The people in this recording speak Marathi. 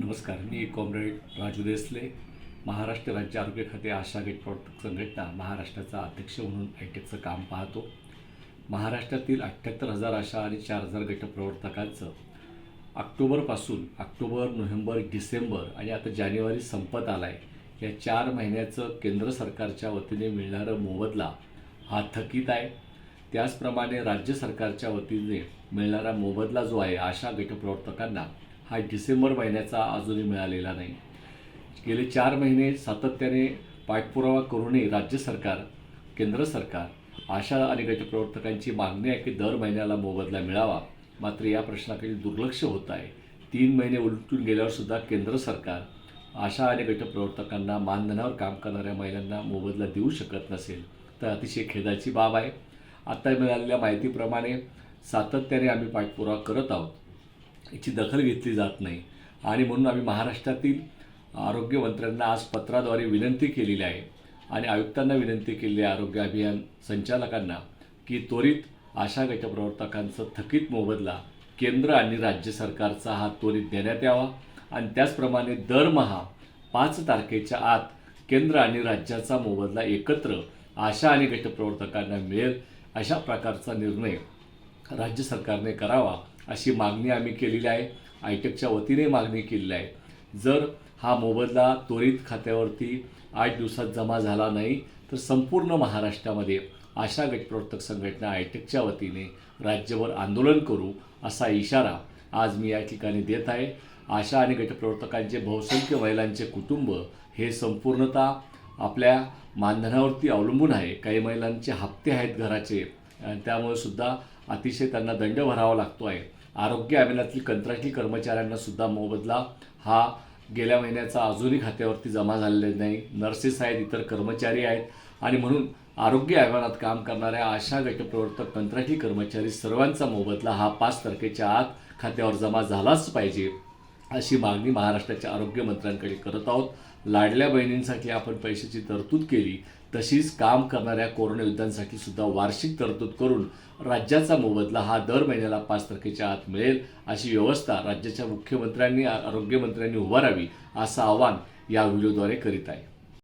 नमस्कार मी कॉम्रेड राजू देसले महाराष्ट्र राज्य आरोग्य खाते आशा गेट प्रॉडक्ट संघटना महाराष्ट्राचा अध्यक्ष म्हणून आयटेकचं काम पाहतो. महाराष्ट्रातील अठ्ठ्याहत्तर हजार आशा आणि चार हजार गट प्रवर्तकांचं ऑक्टोबरपासून ऑक्टोबर नोव्हेंबर डिसेंबर आणि आता जानेवारी संपत आला आहे या चार महिन्याचं केंद्र सरकारच्या वतीने मिळणारं मोबदला हा थकीत आहे. त्याचप्रमाणे राज्य सरकारच्या वतीने मिळणारा मोबदला जो आहे आशा गटप्रवर्तकांना हा डिसेंबर महिन्याचा अजूनही मिळालेला नाही. गेले चार महिने सातत्याने पाठपुरावा करूनही राज्य सरकार केंद्र सरकार आशा आणि गटप्रवर्तकांची मागणी आहे की दर महिन्याला मोबदला मिळावा. मात्र या प्रश्नाकडे दुर्लक्ष होत आहे. तीन महिने उलटून गेल्यावरसुद्धा केंद्र सरकार आशा आणि गटप्रवर्तकांना मानधनावर काम करणाऱ्या महिलांना मोबदला देऊ शकत नसेल तर अतिशय खेदाची बाब आहे. आत्ता मिळालेल्या माहितीप्रमाणे सातत्याने आम्ही पाठपुरावा करत आहोत. याची दखल घेतली जात नाही. आणि म्हणून आम्ही महाराष्ट्रातील आरोग्यमंत्र्यांना आज पत्राद्वारे विनंती केलेली आहे आणि आयुक्तांना विनंती केलेली आहे आरोग्य अभियान संचालकांना की त्वरित आशा गटप्रवर्तकांचं थकीत मोबदला केंद्र आणि राज्य सरकारचा हा त्वरित देण्यात यावा. आणि त्याचप्रमाणे दरमहा पाच तारखेच्या आत केंद्र आणि राज्याचा मोबदला एकत्र आशा आणि गटप्रवर्तकांना मिळेल अशा प्रकारचा निर्णय राज्य सरकारने करावा अशी मागणी आम्ही केलेली आहे. आयटेकच्या वतीने मागणी केलेली आहे. जर हा मोबदला त्वरित खात्यावरती आठ दिवसात जमा झाला नाही तर संपूर्ण महाराष्ट्रामध्ये आशा गटप्रवर्तक संघटना आयटेकच्या वतीने राज्यभर आंदोलन करू असा इशारा आज मी या ठिकाणी देत आहे. आशा आणि गटप्रवर्तकांचे बहुसंख्य महिलांचे कुटुंब हे संपूर्णतः आपल्या मानधनावरती अवलंबून आहे. काही महिलांचे हप्ते आहेत घराचे त्यामुळे सुद्धा अतिशय त्यांना दंड भरावा लागतो आहे. आरोग्य अभियानातील कंत्राटी कर्मचाऱ्यांना सुद्धा मोबदला हा गेल्या महिन्याचा अजूनही खात्यावरती जमा झालेला नाही. नर्सेस आहेत इतर कर्मचारी आहेत आणि म्हणून आरोग्य अभियानात काम करणाऱ्या आशा गटप्रवर्तक कंत्राटी कर्मचारी सर्वांचा मोबदला हा पाच तारखेच्या आत खात्यावर जमा झालाच पाहिजे. अशी मागणी महाराष्ट्राच्या आरोग्यमंत्र्यांकडे करत आहोत. लाडल्या बहिणींसाठी आपण पैशाची तरतूद केली. तशीच काम करणाऱ्या कोरोना युद्धांसाठी सुद्धा वार्षिक तरतूद करून राज्याचा मोबदला हा दर महिन्याला पाच तारखेच्या आत मिळेल अशी व्यवस्था राज्याच्या मुख्यमंत्र्यांनी आरोग्यमंत्र्यांनी उभारावी असं आवाहन या व्हिडिओद्वारे करीत आहे.